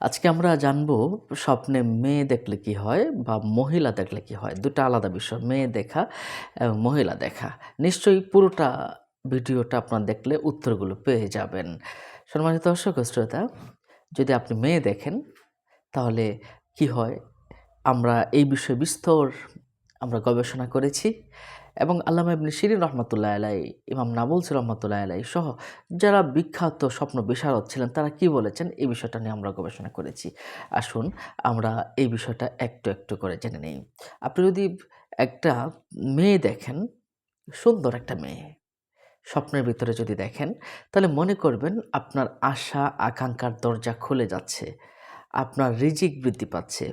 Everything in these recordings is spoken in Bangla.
আজকে আমরা জানব স্বপ্নে মেয়ে দেখলে কি হয় বা মহিলা দেখলে কি হয়? দুটা আলাদা বিষয়, মেয়ে দেখা এবং মহিলা দেখা। নিশ্চয়ই পুরোটা ভিডিওটা আপনার দেখলে উত্তরগুলো পেয়ে যাবেন। সম্মানিত দর্শক শ্রোতা, যদি আপনি মেয়ে দেখেন, তাহলে কি হয়? আমরা এই বিষয়ে বিস্তর আমরা গবেষণা করেছি এবং আল্লামা ইবনে শিরিন রহমতুল্লাহ আলাই ইমাম নাবুলস রহমতুল্লাহ আলাই সহ যারা বিখ্যাত স্বপ্ন বিশারদ ছিলেন, তারা কি বলেছেন? এই বিষয়টা নিয়ে আমরা গবেষণা করেছি। আসুন আমরা এই বিষয়টা একটু একটু করে জেনে নিই। আপনি যদি একটা মেয়ে দেখেন, সুন্দর একটা মেয়ে, স্বপ্নের ভিতরে যদি দেখেন, তাহলে মনে করবেন আপনার আশা, আকাঙ্ক্ষার দরজা খুলে যাচ্ছে, আপনার রিজিক বৃদ্ধি পাচ্ছে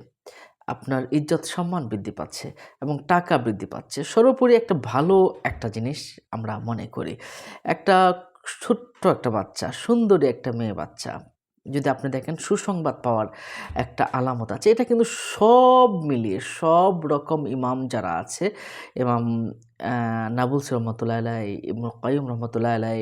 আপনার ইজ্জত সম্মান বৃদ্ধি পাচ্ছে এবং টাকা বৃদ্ধি পাচ্ছে। সর্বোপরি একটা ভালো একটা জিনিস আমরা মনে করি। একটা ছোট্ট একটা বাচ্চা সুন্দরী একটা মেয়ে বাচ্চা যদি আপনি দেখেন সুসংবাদ পাওয়ার একটা আলামত আছে। এটা কিন্তু সব মিলিয়ে সব রকম ইমাম যারা আছে ইমাম আহ, নাবুলস রহমতুল্লাহ আলাই কাইম রহমতুল্লাহ আলাই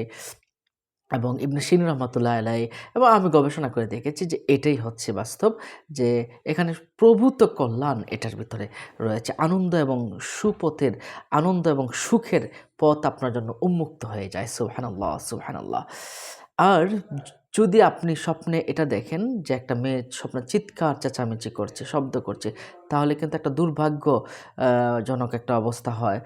এবং ইবনে সিন রহমতুল্লাহ আলাই এবং আমি গবেষণা করে দেখেছি যে এটাই হচ্ছে বাস্তব, যে এখানে প্রভূত কল্যাণ এটার ভিতরে রয়েছে। আনন্দ এবং সুপথের, আনন্দ এবং সুখের পথ আপনার জন্য উন্মুক্ত হয়ে যায়। সুবহানাল্লাহ সুবহানাল্লাহ। আর যদি আপনি স্বপ্নে এটা দেখেন যে একটা মেয়ে স্বপ্নে চিৎকার, চেঁচামেচি করছে, শব্দ করছে, তাহলে কিন্তু একটা দুর্ভাগ্য জনক একটা অবস্থা হয়।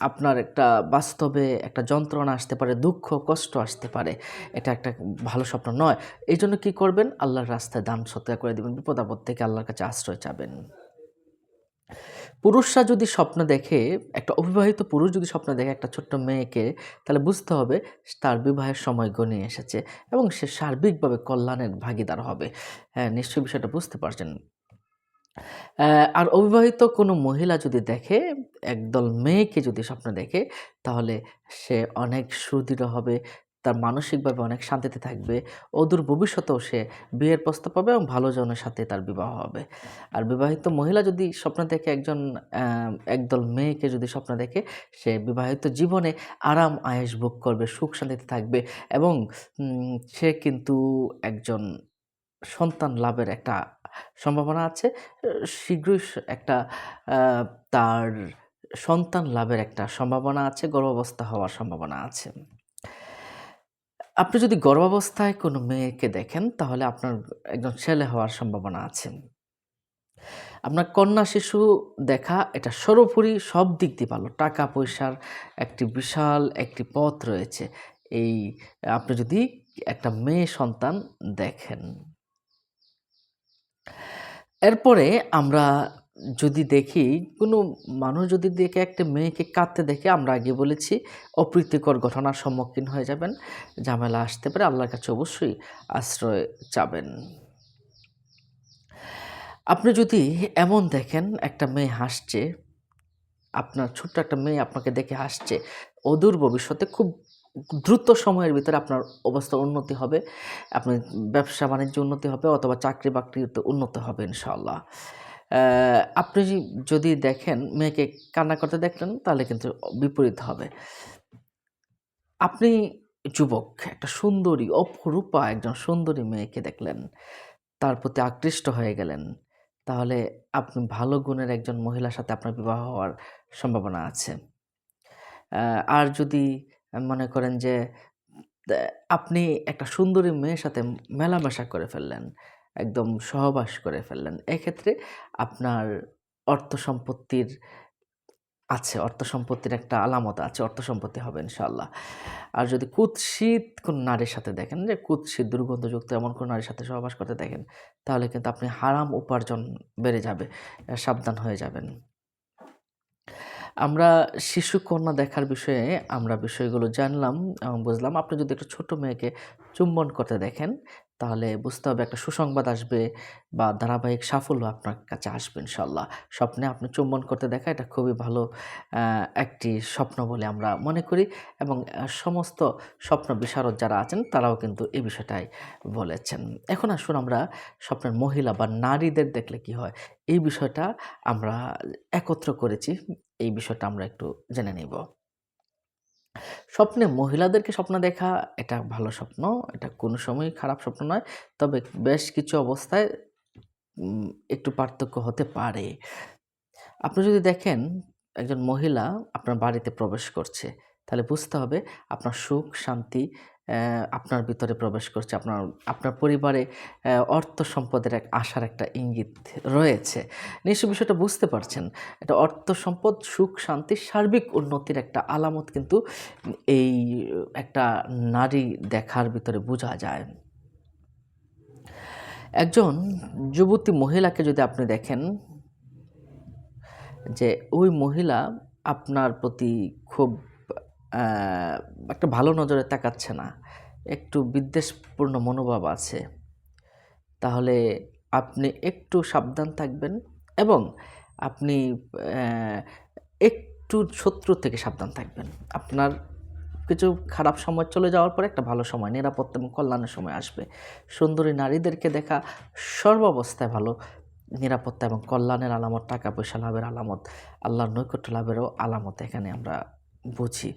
আপনার একটা বাস্তবে একটা যন্ত্রণা আসতে পারে, দুঃখ, কষ্ট আসতে পারে। এটা একটা ভালো স্বপ্ন নয়। এই জন্য কী করবেন? আল্লাহর রাস্তায় দান সত্যা করে দেবেন, বিপদ আপদ থেকে আল্লাহর কাছে আশ্রয় চাবেন। পুরুষরা যদি স্বপ্ন দেখে, একটা অবিবাহিত পুরুষ যদি স্বপ্ন দেখে একটা ছোট্ট মেয়েকে, তাহলে বুঝতে হবে তার বিবাহের সময় গণিয়ে এসেছে এবং সে সার্বিকভাবে কল্যাণের ভাগিদার হবে। হ্যাঁ নিশ্চয়ই বিষয়টা বুঝতে পারছেন। আর অবিবাহিত কোনো মহিলা যদি দেখে, একদল মেয়েকে যদি স্বপ্ন দেখে, তাহলে সে অনেক সুদৃঢ় হবে তার মানসিকভাবে অনেক শান্তিতে থাকবে। অদূর ভবিষ্যতেও সে বিয়ের প্রস্তাব পাবে এবং ভালো জনের সাথে তার বিবাহ হবে। আর বিবাহিত মহিলা যদি স্বপ্ন দেখে একজন একদল মেয়েকে যদি স্বপ্ন দেখে, সে বিবাহিত জীবনে আরাম আয়েস ভোগ করবে, সুখ শান্তিতে থাকবে এবং সে কিন্তু একজন সন্তান লাভের একটা সম্ভাবনা আছে। শীঘ্রই একটা তার সন্তান লাভের একটা সম্ভাবনা আছে, গর্ভাবস্থা হওয়ার সম্ভাবনা আছে। আপনি যদি গর্ভাবস্থায় কোনো মেয়েকে দেখেন, তাহলে আপনার একজন ছেলে হওয়ার সম্ভাবনা আছে। আপনার কন্যা শিশু দেখা, এটা সর্বোপরি সব দিক দিয়ে ভালো। টাকা পয়সার একটি বিশাল একটি পথ রয়েছে। এই, আপনি যদি একটা মেয়ে সন্তান দেখেন। এরপরে আমরা যদি দেখি কোনো মানুষ যদি দেখে একটা মেয়েকে কাঁদতে দেখে আমরা আগে বলেছি অপ্রীতিকর ঘটনার সম্মুখীন হয়ে যাবেন। ঝামেলা আসতে পারে আল্লাহর কাছে অবশ্যই আশ্রয় চাবেন। আপনি যদি এমন দেখেন একটা মেয়ে হাসছে আপনার ছোট্ট একটা মেয়ে আপনাকে দেখে হাসছে অদূর ভবিষ্যতে খুব দ্রুত সময়ের ভিতরে আপনার অবস্থা উন্নতি হবে আপনার ব্যবসা বাণিজ্য উন্নতি হবে অথবা চাকরি বাকরিতে উন্নতি হবে ইনশাল্লাহ আহ, আপনি যদি দেখেন মেয়েকে কান্না করতে দেখলেন, তাহলে কিন্তু বিপরীত হবে। আপনি যুবক, একটা সুন্দরী, অপরূপা একজন সুন্দরী মেয়েকে দেখলেন, তার প্রতি আকৃষ্ট হয়ে গেলেন, তাহলে আপনি ভালো গুণের একজন মহিলার সাথে আপনার বিবাহ হওয়ার সম্ভাবনা আছে। আর যদি মনে করেন যে আপনি একটা সুন্দরী মেয়ের সাথে মেলামেশা করে ফেললেন একদম সহবাস করে ফেললেন। এক্ষেত্রে আপনার অর্থ সম্পত্তির আছে অর্থ সম্পত্তির একটা আলামত আছে অর্থ সম্পত্তি হবে ইনশাল্লাহ আর যদি কুৎসিত কোন নারীর সাথে দেখেন যে কুৎসিত, দুর্গন্ধযুক্ত এমন কোন নারীর সাথে সহবাস করতে দেখেন, তাহলে কিন্তু আপনি হারাম উপার্জন বেড়ে যাবে সাবধান হয়ে যাবেন। আমরা শিশু কন্যা দেখার বিষয়ে আমরা বিষয়গুলো জানলাম এবং বুঝলাম। আপনি যদি একটা ছোট মেয়েকে চুম্বন করতে দেখেন তাহলে বুঝতে হবে একটা সুসংবাদ আসবে বা ধারাবাহিক সাফল্য আপনার কাছে আসবে ইনশাল্লাহ। স্বপ্নে আপনি চুম্বন করতে দেখা এটা খুবই ভালো একটি স্বপ্ন বলে আমরা মনে করি এবং সমস্ত স্বপ্ন বিশারদ যারা আছেন তারাও কিন্তু এই বিষয়টাই বলেছেন। এখন আসুন আমরা স্বপ্নের মহিলা বা নারীদের দেখলে কি হয়? এই বিষয়টা আমরা একত্র করেছি, এই বিষয়টা আমরা একটু জেনে নিব। স্বপ্নে মহিলাদেরকে স্বপ্ন দেখা, এটা ভালো স্বপ্ন। এটা কোনো সময়ই খারাপ স্বপ্ন নয়। তবে বেশ কিছু অবস্থায় একটু পার্থক্য হতে পারে। আপনি যদি দেখেন, একজন মহিলা আপনার বাড়িতে প্রবেশ করছে, তাহলে বুঝতে হবে আপনার সুখ, শান্তি আপনার ভিতরে প্রবেশ করছে, আপনার আপনার পরিবারে অর্থ সম্পদের এক আশার একটা ইঙ্গিত রয়েছে। নিশ্চয় বিষয়টা বুঝতে পারছেন। এটা অর্থ সম্পদ, সুখ, শান্তি, সার্বিক উন্নতির একটা আলামত কিন্তু এই একটা নারী দেখার ভিতরে বোঝা যায়। একজন যুবতী মহিলাকে যদি আপনি দেখেন, যে ওই মহিলা আপনার প্রতি খুব একটা ভালো নজরে তাকাচ্ছে না। একটু বিদ্বেষপূর্ণ মনোভাব আছে। তাহলে আপনি একটু সাবধান থাকবেন এবং আপনি একটু শত্রু থেকে সাবধান থাকবেন। আপনার কিছু খারাপ সময় চলে যাওয়ার পরে একটা ভালো সময়, নিরাপত্তা এবং কল্যাণের সময় আসবে। সুন্দরী নারীদেরকে দেখা সর্বাবস্থায় ভালো। নিরাপত্তা এবং কল্যাণের আলামত টাকা পয়সা লাভের আলামত, আল্লাহর নৈকট্য লাভেরও আলামত এখানে আমরা বুঝি।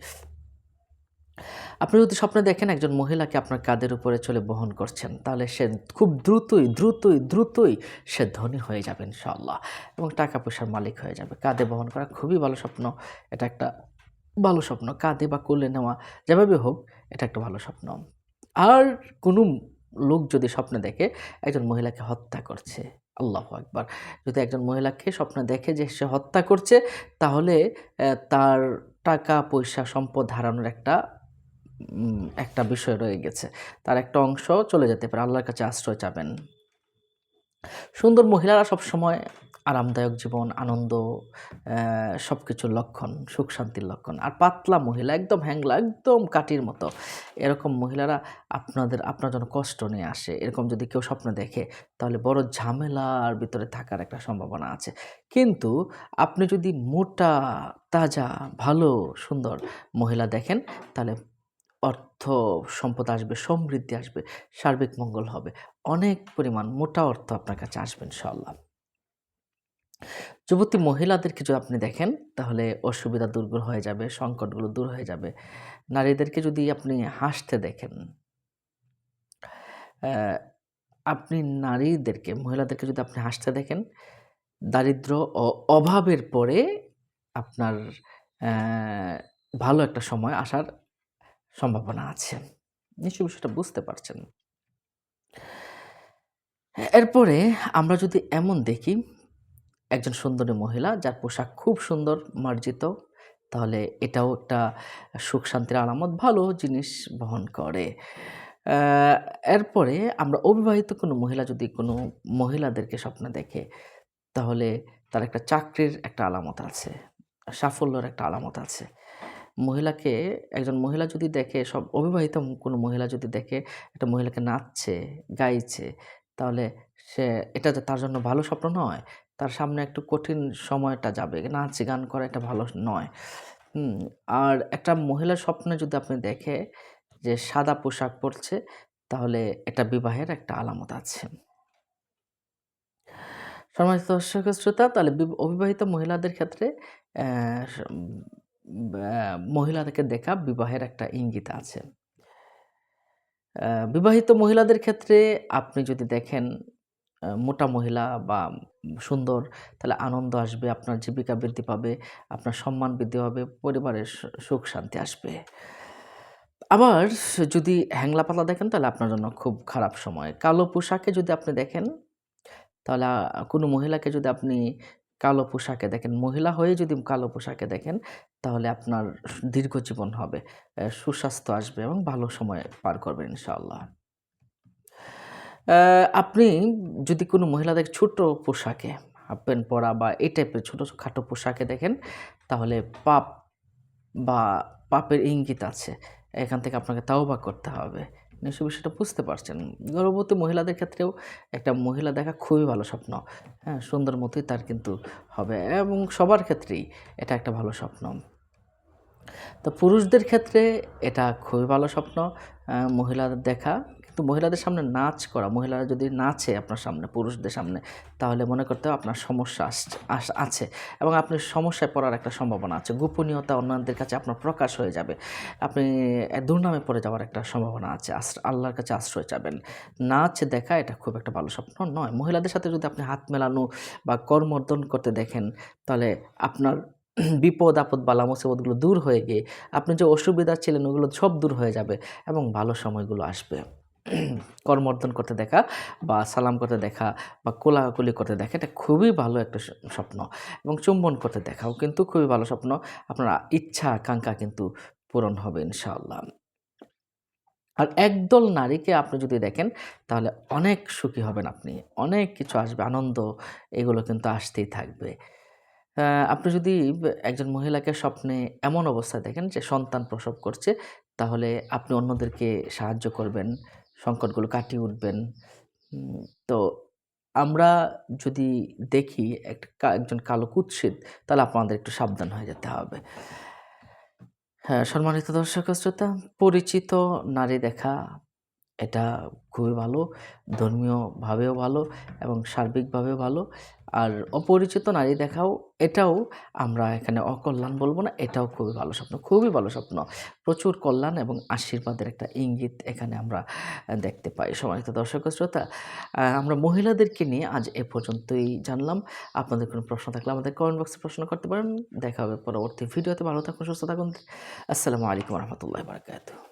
আপনি যদি স্বপ্নে দেখেন একজন মহিলাকে আপনার কাঁধের উপরে চলে বহন করছেন, তাহলে সে খুব দ্রুতই দ্রুতই দ্রুতই সে ধনী হয়ে যাবে ইনশাআল্লাহ এবং টাকা পয়সার মালিক হয়ে যাবে। কাঁধে বহন করা খুবই ভালো স্বপ্ন, এটা একটা ভালো স্বপ্ন। কাঁধে বা কোলে নেওয়া যেভাবে হোক, এটা একটা ভালো স্বপ্ন। আর কোনো লোক যদি স্বপ্নে দেখে একজন মহিলাকে হত্যা করছে, আল্লাহ একবার যদি একজন মহিলাকে স্বপ্নে দেখে যে সে হত্যা করছে, তাহলে তার টাকা, পয়সা, সম্পদ হারানোর একটা একটা বিষয় রয়ে গেছে। তার একটা অংশ চলে যেতে পারে। আল্লাহর কাছে আশ্রয় চাবেন। সুন্দর মহিলারা সবসময় আরামদায়ক জীবন, আনন্দ সব কিছুর লক্ষণ, সুখ শান্তির লক্ষণ। আর পাতলা মহিলা, একদম হ্যাংলা, একদম কাটির মতো। এরকম মহিলারা আপনাদের, আপনার জন্য কষ্ট নিয়ে আসে। এরকম যদি কেউ স্বপ্ন দেখে, তাহলে বড় ঝামেলার ভিতরে থাকার একটা সম্ভাবনা আছে। কিন্তু আপনি যদি মোটা, তাজা, ভালো, সুন্দর মহিলা দেখেন, তাহলে অর্থ, সম্পদ আসবে, সমৃদ্ধি আসবে, সার্বিক মঙ্গল হবে। অনেক পরিমাণ মোটা অর্থ আপনার কাছে আসবে ইনশাল্লাহ যুবতী মহিলাদের কিছু আপনি দেখেন, তাহলে অসুবিধা দূর হয়ে যাবে, সংকটগুলো দূর হয়ে যাবে। নারীদেরকে যদি আপনি হাসতে দেখেন আপনি নারীদেরকে, মহিলাদেরকে যদি আপনি হাসতে দেখেন, দারিদ্র ও অভাবের পরে আপনার ভালো একটা সময় আসার সম্ভাবনা আছে। নিশ্চয়ই বিষয়টা বুঝতে পারছেন। এরপরে আমরা যদি এমন দেখি একজন সুন্দরী মহিলা যার পোশাক খুব সুন্দর, মার্জিত। তাহলে এটাও একটা সুখ শান্তির আলামত, ভালো জিনিস বহন করে। এরপরে আমরা অবিবাহিত কোনো মহিলা যদি কোনো মহিলাদেরকে স্বপ্নে দেখে, তাহলে তার একটা চাকরির একটা আলামত আছে, সাফল্যের একটা আলামত আছে। মহিলাকে, একজন মহিলা যদি দেখে, সব অবিবাহিত কোনো মহিলা যদি দেখে, একটা মহিলাকে নাচছে, গাইছে, তাহলে সে, এটা তার জন্য ভালো স্বপ্ন নয় তার সামনে একটু কঠিন সময়টা যাবে। নাচ গান করা এটা ভালো নয়। আর একটা মহিলার স্বপ্নে যদি আপনি দেখে যে সাদা পোশাক পরছে, তাহলে এটা বিবাহের একটা আলামত আছে। সম্মানিত দর্শক শ্রোতা, তাহলে বিব- অবিবাহিত মহিলাদের ক্ষেত্রে মহিলাদেরকে দেখা বিবাহের একটা ইঙ্গিত আছে। বিবাহিত মহিলাদের ক্ষেত্রে আপনি যদি দেখেন মোটা মহিলা বা সুন্দর তাহলে আনন্দ আসবে আপনার জীবিকা বৃদ্ধি পাবে আপনার সম্মান বৃদ্ধি হবে পরিবারের সুখ শান্তি আসবে আবার যদি হ্যাংলা পাতলা দেখেন তাহলে আপনার জন্য খুব খারাপ সময় কালো পোশাকে যদি আপনি দেখেন তাহলে কোনো মহিলাকে যদি আপনি কালো পোশাকে দেখেন, মহিলা হয়ে যদি কালো পোশাকে দেখেন, তাহলে আপনার দীর্ঘ জীবন হবে। সুস্বাস্থ্য আসবে এবং ভালো সময় পার করবেন ইনশাআল্লাহ। আপনি যদি কোনো মহিলাদের ছোট পোশাকে হাফ প্যান্ট পরা বা এই টাইপের ছোটো খাটো পোশাকে দেখেন, তাহলে পাপ বা পাপের ইঙ্গিত আছে। এখান থেকে আপনাকে তাওবা করতে হবে। নিশ্চয়ই বিষয়টা বুঝতে পারছেন। গর্ভবতী মহিলাদের ক্ষেত্রেও একটা মহিলা দেখা খুবই ভালো স্বপ্ন। হ্যাঁ? সুন্দর মতোই তার কিন্তু হবে এবং সবার ক্ষেত্রেই এটা একটা ভালো স্বপ্ন। তো পুরুষদের ক্ষেত্রে এটা খুবই ভালো স্বপ্ন। মহিলাদের দেখা কিন্তু মহিলাদের সামনে নাচ করা, মহিলারা যদি নাচে আপনার সামনে, পুরুষদের সামনে, তাহলে মনে করতে আপনার সমস্যা আছে এবং আপনি সমস্যায় পড়ার একটা সম্ভাবনা আছে। গোপনীয়তা অন্যদের কাছে আপনার প্রকাশ হয়ে যাবে। আপনি দুর্নামে পড়ে যাওয়ার একটা সম্ভাবনা আছে। আল্লাহর কাছে আশ্রয় চাবেন। নাচ দেখা এটা খুব একটা ভালো স্বপ্ন নয়। মহিলাদের সাথে যদি আপনি হাত মেলানো বা করমর্দন করতে দেখেন, তাহলে আপনার বিপদ, আপদ, বালা, মুসিবতগুলো দূর হয়ে গিয়ে, আপনি যে অসুবিধা ছিলেন ওগুলো সব দূর হয়ে যাবে এবং ভালো সময়গুলো আসবে। করমর্দন করতে দেখা বা সালাম করতে দেখা বা কোলাকুলি করতে দেখা, এটা খুবই ভালো একটা স্বপ্ন এবং চুম্বন করতে দেখাও কিন্তু খুবই ভালো স্বপ্ন। আপনার ইচ্ছা, আকাঙ্ক্ষা কিন্তু পূরণ হবে ইনশাআল্লাহ। আর একদল নারীকে আপনি যদি দেখেন, তাহলে অনেক সুখী হবেন আপনি, অনেক কিছু আসবে, আনন্দ এগুলো কিন্তু আসতেই থাকবে। আপনি যদি একজন মহিলাকে স্বপ্নে এমন অবস্থায় দেখেন যে সন্তান প্রসব করছে, তাহলে আপনি অন্যদেরকে সাহায্য করবেন সংকটগুলো কাটিয়ে উঠবেন। তো আমরা যদি দেখি একটা একজন কালো কুৎসিত, তাহলে আপনাদের একটু সাবধান হয়ে যেতে হবে। হ্যাঁ সম্মানিত দর্শক শ্রোতা, পরিচিত নারী দেখা এটা খুবই ভালো, ধর্মীয়ভাবেও ভালো এবং সার্বিকভাবেও ভালো। আর অপরিচিত নারী দেখাও, এটাও আমরা এখানে অকল্যাণ বলব না, এটাও খুবই ভালো স্বপ্ন, খুবই ভালো স্বপ্ন। প্রচুর কল্যাণ এবং আশীর্বাদের একটা ইঙ্গিত এখানে আমরা দেখতে পাই সম্মানিত দর্শক শ্রোতা। আমরা মহিলাদেরকে নিয়ে আজ এ পর্যন্তই জানলাম। আপনাদের কোনো প্রশ্ন থাকলে আমাদের কমেন্ট বক্সে প্রশ্ন করতে পারেন। দেখা হবে পরবর্তী ভিডিওতে, ভালো থাকুন, সুস্থ থাকুন। আসসালামু আলাইকুম রহমতুল্লাহ বারকাতুহ।